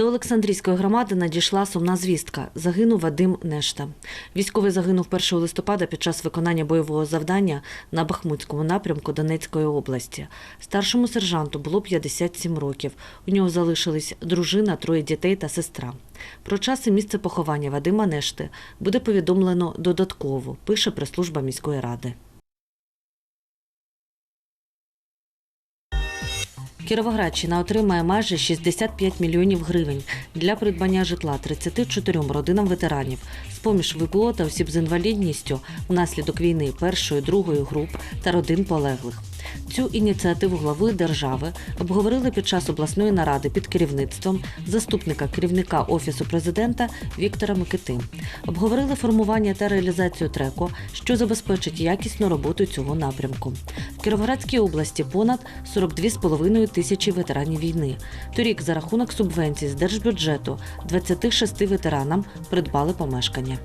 До Олександрійської громади надійшла сумна звістка. Загинув Вадим Нешта. Військовий загинув 1 листопада під час виконання бойового завдання на Бахмутському напрямку Донецької області. Старшому сержанту було 57 років. У нього залишились дружина, троє дітей та сестра. Про час і місце поховання Вадима Нешти буде повідомлено додатково, пише прес-служба міської ради. Кіровоградщина отримає майже 65 мільйонів гривень. Для придбання житла 34 родинам ветеранів. З-поміж ВПО та осіб з інвалідністю. Внаслідок війни першої, другої груп та родин полеглих. Цю ініціативу глави держави обговорили під час обласної наради під керівництвом заступника керівника офісу президента Віктора Микити. Обговорили формування та реалізацію треку, що забезпечить якісну роботу цього напрямку. В Кіровоградській області понад 42,5 тисячі ветеранів війни. Торік за рахунок субвенцій з держбюджету 26 ветеранам придбали помешкання.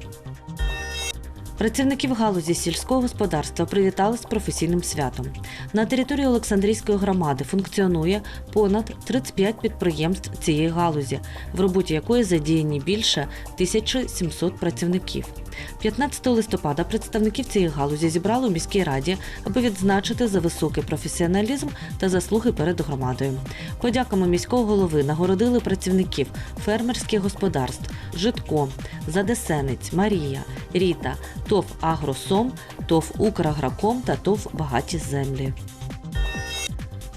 Працівників галузі сільського господарства привітали з професійним святом. На території Олександрійської громади функціонує понад 35 підприємств цієї галузі, в роботі якої задіяні більше 1700 працівників. 15 листопада представників цієї галузі зібрали у міській раді, аби відзначити за високий професіоналізм та заслуги перед громадою. Подяками міського голови нагородили працівників фермерських господарств Житко, Задесенець, Марія, Ріта, ТОВ Агросом, ТОВ Украграком та ТОВ Багаті землі.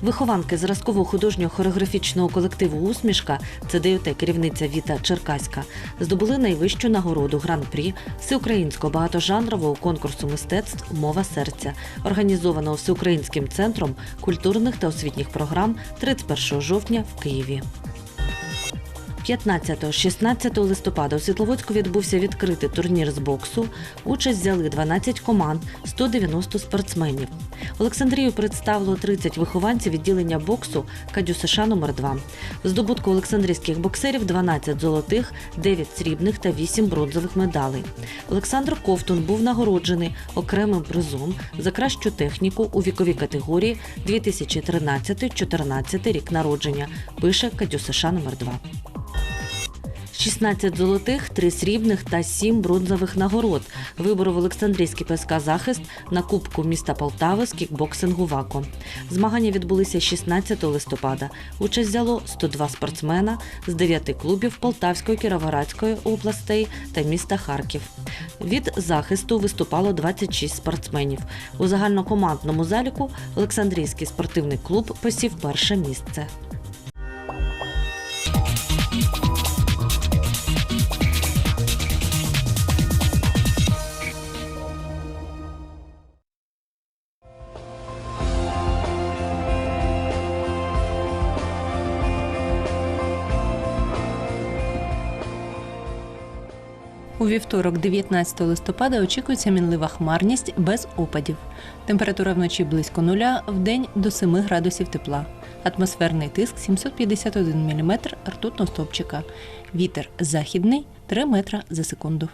Вихованки зразкового художнього хореографічного колективу Усмішка це ДЮТ керівниця Віта Черкаська здобули найвищу нагороду гран-прі всеукраїнського багатожанрового конкурсу мистецтв Мова серця, організованого всеукраїнським центром культурних та освітніх програм 31 жовтня в Києві. 15-16 листопада у Світловодську відбувся відкритий турнір з боксу. Участь взяли 12 команд, 190 спортсменів. Олександрію представило 30 вихованців відділення боксу Кадю США номер 2 Здобутку олександрійських боксерів 12 золотих, 9 срібних та 8 бронзових медалей. Олександр Ковтун був нагороджений окремим призом за кращу техніку у віковій категорії 2013-14 рік народження. Пише Кадю США номер 2 16 золотих, 3 срібних та 7 бронзових нагород виборов Олександрійський ПСК захист на Кубку міста Полтави з кікбоксингу ВАКО. Змагання відбулися 16 листопада. Участь взяло 102 спортсмена з 9 клубів Полтавської, Кіровоградської областей та міста Харків. Від захисту виступало 26 спортсменів. У загальнокомандному заліку Олександрійський спортивний клуб посів перше місце. У вівторок, 19 листопада, очікується мінлива хмарність без опадів. Температура вночі близько нуля, в день до 7 градусів тепла. Атмосферний тиск 751 мм ртутного стовпчика. Вітер західний 3 метра за секунду.